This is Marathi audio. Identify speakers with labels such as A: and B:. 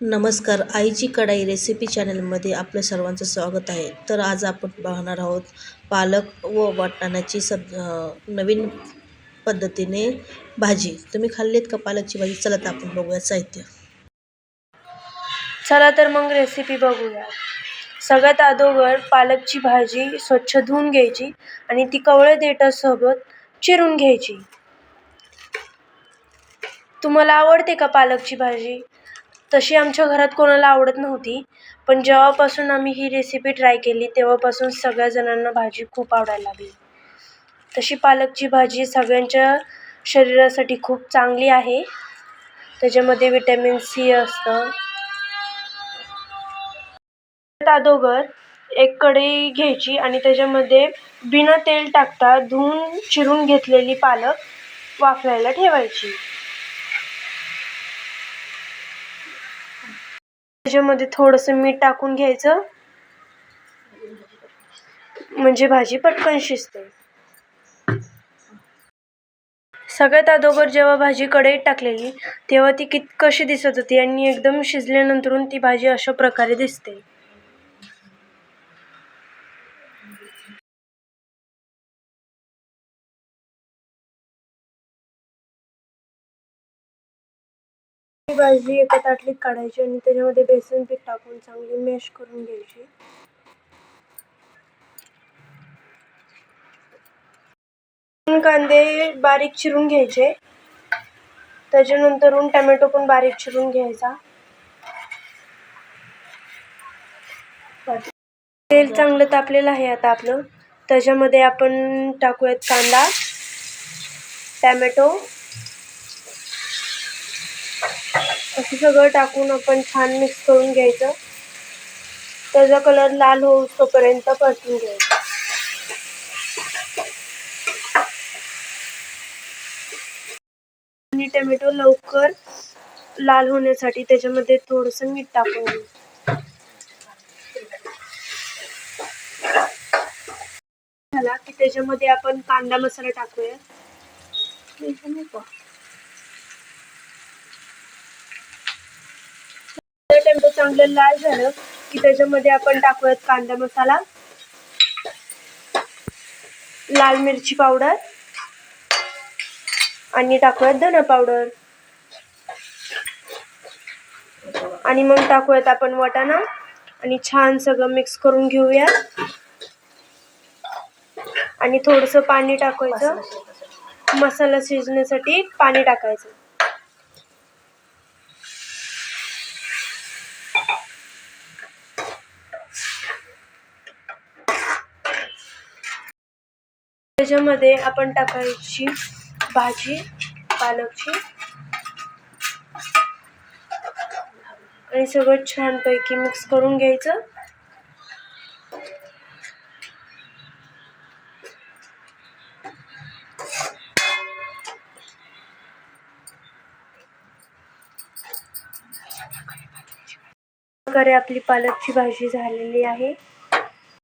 A: नमस्कार. आईची कढाई रेसिपी चॅनलमध्ये आपलं सर्वांचं स्वागत आहे. तर आज आपण पाहणार आहोत पालक व वाटाण्याची सब नवीन पद्धतीने भाजी. तुम्ही खाल्लीत का पालकची भाजी? चला तर आपण बघूया साहित्य.
B: चला तर मग रेसिपी बघूया. सगळ्यात अगोदर पालकची भाजी स्वच्छ धुवून घ्यायची आणि ती कवळे देठासोबत चिरून घ्यायची. तुम्हाला आवडते का पालकची भाजी? तशी आमच्या घरात कोणाला आवडत नव्हती. पण जेव्हापासून आम्ही ही रेसिपी ट्राय केली तेव्हापासून सगळ्या जणांना भाजी खूप आवडायला लागली. तशी पालकची भाजी सगळ्यांच्या शरीरासाठी खूप चांगली आहे. त्याच्यामध्ये विटॅमिन सी असतं. अगोदर एक कढई घ्यायची आणि त्याच्यामध्ये बिना तेल टाकता धुवून चिरून घेतलेली पालक वाफवायला ठेवायची. त्याच्यामध्ये थोडंसं मीठ टाकून घ्यायचं. म्हणजे भाजी पटकन शिजते. सगळ्यात अगोदर जेव्हा भाजी कढईत टाकलेली तेव्हा ती कित कशी दिसत होती आणि एकदम शिजल्यानंतरून ती भाजी अशा प्रकारे दिसते. ही भाजी एका ताटलीत काढायची आणि त्याच्यामध्ये बेसन पीठ टाकून चांगली मॅश करून घ्यायची. दोन कांदे बारीक चिरून घ्यायचे. त्याच्यानंतरून टमॅटो पण बारीक चिरून घ्यायचा. तेल चांगलं तापलेलं आहे आता आपलं. त्याच्यामध्ये आपण टाकूयात कांदा टॅमॅटो असं सगळं टाकून आपण छान मिक्स करून घ्यायचं. त्याचा कलर लाल होतोपर्यंत परतून घ्यायचं. आणि टोमॅटो लवकर लाल होण्यासाठी त्याच्यामध्ये थोडंसं मीठ टाकून घ्यायचं. झाला की त्याच्यामध्ये आपण कांदा मसाला टाकूया टोमॅटो चांगलं लाल झालं की त्याच्यामध्ये आपण टाकूयात कांदा मसाला लाल मिरची पावडर आणि टाकूयात धना पावडर. आणि मग टाकूयात आपण वाटाणा आणि छान सगळं मिक्स करून घेऊया. आणि थोडंसं पाणी टाकायचं. मसाला शिजण्यासाठी पाणी टाकायचं. त्याच्यामध्ये आपण टाकायची भाजी पालकची. आणि सगळं छानपैकी मिक्स करून घ्यायचं. प्रकारे आपली पालकची भाजी झालेली आहे.